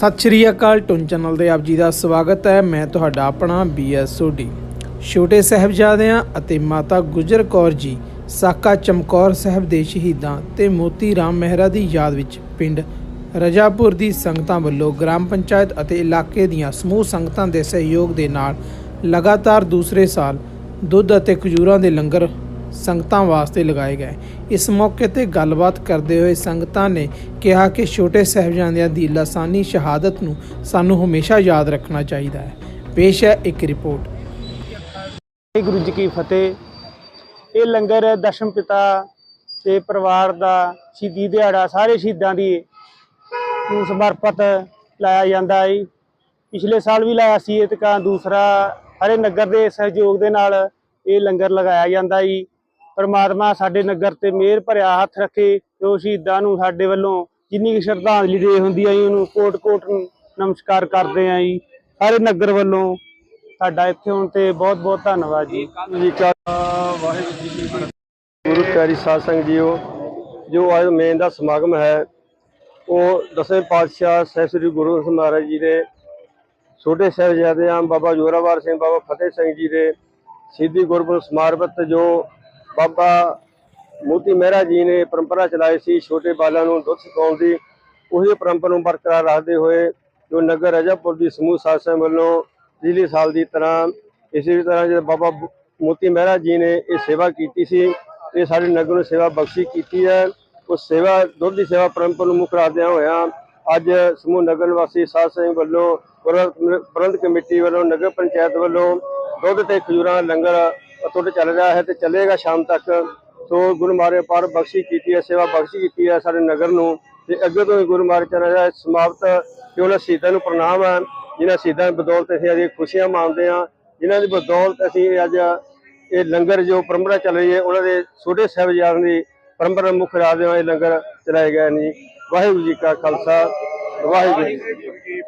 ਸਤਿ ਸ਼੍ਰੀ ਅਕਾਲ ਟੁਨ ਚੈਨਲ ਦੇ ਆਪ ਜੀ ਦਾ ਸਵਾਗਤ ਹੈ। ਮੈਂ ਤੁਹਾਡਾ ਆਪਣਾ ਬੀਐਸ ਸੋਢੀ ਛੋਟੇ ਸਾਹਿਬਜ਼ਾਦਿਆਂ ਅਤੇ ਮਾਤਾ ਗੁਜਰ ਕੌਰ ਜੀ, ਸਾਕਾ ਚਮਕੌਰ ਸਾਹਿਬ ਦੇ ਸ਼ਹੀਦਾਂ ਤੇ ਮੋਤੀ ਰਾਮ ਮਹਿਰਾ ਦੀ ਯਾਦ ਵਿੱਚ ਪਿੰਡ ਰਜਾਪੁਰ ਦੀ ਸੰਗਤਾਂ ਵੱਲੋਂ ਗ੍ਰਾਮ ਪੰਚਾਇਤ ਅਤੇ ਇਲਾਕੇ ਦੀਆਂ ਸਮੂਹ ਸੰਗਤਾਂ ਦੇ ਸਹਿਯੋਗ ਦੇ ਨਾਲ ਲਗਾਤਾਰ ਦੂਸਰੇ ਸਾਲ ਦੁੱਧ ਅਤੇ ਖਜੂਰਾਂ ਦੇ ਲੰਗਰ ਸੰਗਤਾਂ ਵਾਸਤੇ ਲਗਾਏ ਗਏ। ਇਸ ਮੌਕੇ ਤੇ ਗੱਲਬਾਤ ਕਰਦੇ ਹੋਏ ਸੰਗਤਾਂ ਨੇ ਕਿਹਾ ਕਿ ਛੋਟੇ ਸਾਹਿਬਜ਼ਾਦਿਆਂ ਦੀ ਲਾਸਾਨੀ ਸ਼ਹਾਦਤ ਨੂੰ ਸਾਨੂੰ ਹਮੇਸ਼ਾ ਯਾਦ ਰੱਖਣਾ ਚਾਹੀਦਾ ਹੈ। ਪੇਸ਼ ਹੈ ਇੱਕ ਰਿਪੋਰਟ। ਵਾਹਿਗੁਰੂ ਜੀ ਕੀ ਫਤਿਹ। ਇਹ ਲੰਗਰ ਦਸ਼ਮ ਪਿਤਾ ਤੇ ਪਰਿਵਾਰ ਦਾ ਸ਼ਹੀਦੀ ਦਿਹਾੜਾ। ਸਾਰੇ ਸ਼ਹੀਦਾਂ ਦੀ ਨੂੰ ਸਮਰਪਿਤ ਲਾਇਆ ਜਾਂਦਾ ਹੈ। ਪਿਛਲੇ ਸਾਲ ਵੀ ਲਾਇਆ ਸੀ, ਇਹ ਕਾਂ ਦੂਸਰਾ ਹਰੇ ਨਗਰ ਦੇ ਸਹਿਯੋਗ ਦੇ ਨਾਲ ਇਹ ਲੰਗਰ ਲਗਾਇਆ ਜਾਂਦਾ ਹੈ। ਪਰਮਾਤਮਾ ਸਾਡੇ ਨਗਰ ਤੇ ਮਿਹਰ ਭਰਿਆ ਹੱਥ ਰੱਖੇ ਤੇ ਸ਼ਹੀਦਾਂ ਨੂੰ ਸਾਡੇ ਵੱਲੋਂ ਜਿੰਨੀ ਕੁ ਸ਼ਰਧਾਂਜਲੀ ਦੇ ਹੁੰਦੀ ਹੈ ਜੀ ਉਹਨੂੰ ਕੋਟ-ਕੋਟ ਨਮਸਕਾਰ ਕਰਦੇ ਆਂ ਜੀ। ਸਾਰੇ ਨਗਰ ਵੱਲੋਂ ਤੁਹਾਡਾ ਇੱਥੇ ਹੁਣ ਤੇ ਬਹੁਤ ਬਹੁਤ ਧੰਨਵਾਦ ਜੀ। ਵਾਹਿਗੁਰੂ ਜੀ ਕੀ ਫਤਿਹ ਗੁਰੂ ਪਿਆਰੀ ਸਾਧ ਸੰਗਤ ਜੀਓ, ਜੋ ਅੱਜ ਮੇਨ ਦਾ ਸਮਾਗਮ ਹੈ, ਉਹ ਦਸਵੇਂ ਪਾਤਸ਼ਾਹ ਸਹਿਬ ਸ੍ਰੀ ਗੁਰੂ ਗ੍ਰੰਥ ਮਹਾਰਾਜ ਜੀ ਦੇ, ਛੋਟੇ ਸਾਹਿਬਜ਼ਾਦਿਆਂ ਬਾਬਾ ਜੋਰਾਵਰ ਸਿੰਘ, ਬਾਬਾ ਫਤਿਹ ਸਿੰਘ ਜੀ ਦੇ ਸਿੱਧੀ ਗੁਰਪੁਰਬ ਸਮਾਰਪਤ ਜੋ ਬਾਬਾ ਮੋਤੀ ਮਹਿਰਾ ਜੀ ਨੇ ਪਰੰਪਰਾ ਚਲਾਈ ਸੀ, ਛੋਟੇ ਬਾਲਾਂ ਨੂੰ ਦੁੱਧ ਸਿਖਾਉਣ ਦੀ। ਉਹੀ ਪਰੰਪਰਾ ਨੂੰ ਬਰਕਰਾਰ ਰੱਖਦੇ ਹੋਏ ਜੋ ਨਗਰ ਰਜਾਪੁਰ ਦੀ ਸਮੂਹ ਸਾਧ ਸੰਗਤ ਵੱਲੋਂ ਪਿਛਲੇ ਸਾਲ ਦੀ ਤਰ੍ਹਾਂ ਇਸੇ ਤਰ੍ਹਾਂ ਜਦੋਂ ਬਾਬਾ ਮੋਤੀ ਮਹਿਰਾ ਜੀ ਨੇ ਇਹ ਸੇਵਾ ਕੀਤੀ ਸੀ, ਇਹ ਸਾਡੇ ਨਗਰ ਨੂੰ ਸੇਵਾ ਬਖਸ਼ੀ ਕੀਤੀ ਹੈ। ਉਸ ਸੇਵਾ, ਦੁੱਧ ਦੀ ਸੇਵਾ ਪਰੰਪਰਾ ਨੂੰ ਮੁੱਖ ਰੱਖਦਿਆਂ ਹੋਇਆਂ ਅੱਜ ਸਮੂਹ ਨਗਰ ਨਿਵਾਸੀ ਸਾਧ ਸੰਗਤ ਵੱਲੋਂ ਪ੍ਰਬੰਧ ਕਮੇਟੀ ਵੱਲੋਂ, ਨਗਰ ਪੰਚਾਇਤ ਵੱਲੋਂ ਦੁੱਧ ਤੇ ਖਜੂਰਾਂ, ਲੰਗਰ ਅਤੁੱਟ ਚੱਲ ਰਿਹਾ ਹੈ ਤੇ ਚੱਲੇਗਾ ਸ਼ਾਮ ਤੱਕ। ਸੋ ਗੁਰੂ ਮਾਰੇ ਪਰ ਬਖਸ਼ੀ ਕੀਤੀ ਹੈ, ਸੇਵਾ ਬਖਸ਼ੀ ਕੀਤੀ ਹੈ ਸਾਡੇ ਨਗਰ ਨੂੰ ਤੇ ਅੱਗੇ ਤੋਂ ਵੀ ਗੁਰੂ ਮਾਰੇ ਚਰਨ ਦਾ ਸਮਾਪਤ ਕਿ ਉਹਨਾਂ ਸ਼ਹੀਦਾਂ ਨੂੰ ਪ੍ਰਣਾਮ ਹੈ, ਜਿਨ੍ਹਾਂ ਸ਼ਹੀਦਾਂ ਦੀ ਬਦੌਲਤ ਅਸੀਂ ਅੱਜ ਖੁਸ਼ੀਆਂ ਮਾਣਦੇ ਹਾਂ, ਜਿਨ੍ਹਾਂ ਦੀ ਬਦੌਲਤ ਅਸੀਂ ਅੱਜ ਇਹ ਲੰਗਰ ਜੋ ਪਰੰਪਰਾ ਚੱਲ ਰਹੀ ਹੈ, ਉਹਨਾਂ ਦੇ ਛੋਟੇ ਸਾਹਿਬਜ਼ਾਦਿਆਂ ਦੀ ਪਰੰਪਰਾ ਮੁੱਖ ਰਾਜਦੇ ਹੋਏ ਲੰਗਰ ਚਲਾਏ ਗਏ ਨੇ ਵਾਹਿਗੁਰੂ ਜੀ ਕਾ ਖਾਲਸਾ, ਵਾਹਿਗੁਰੂ ਜੀ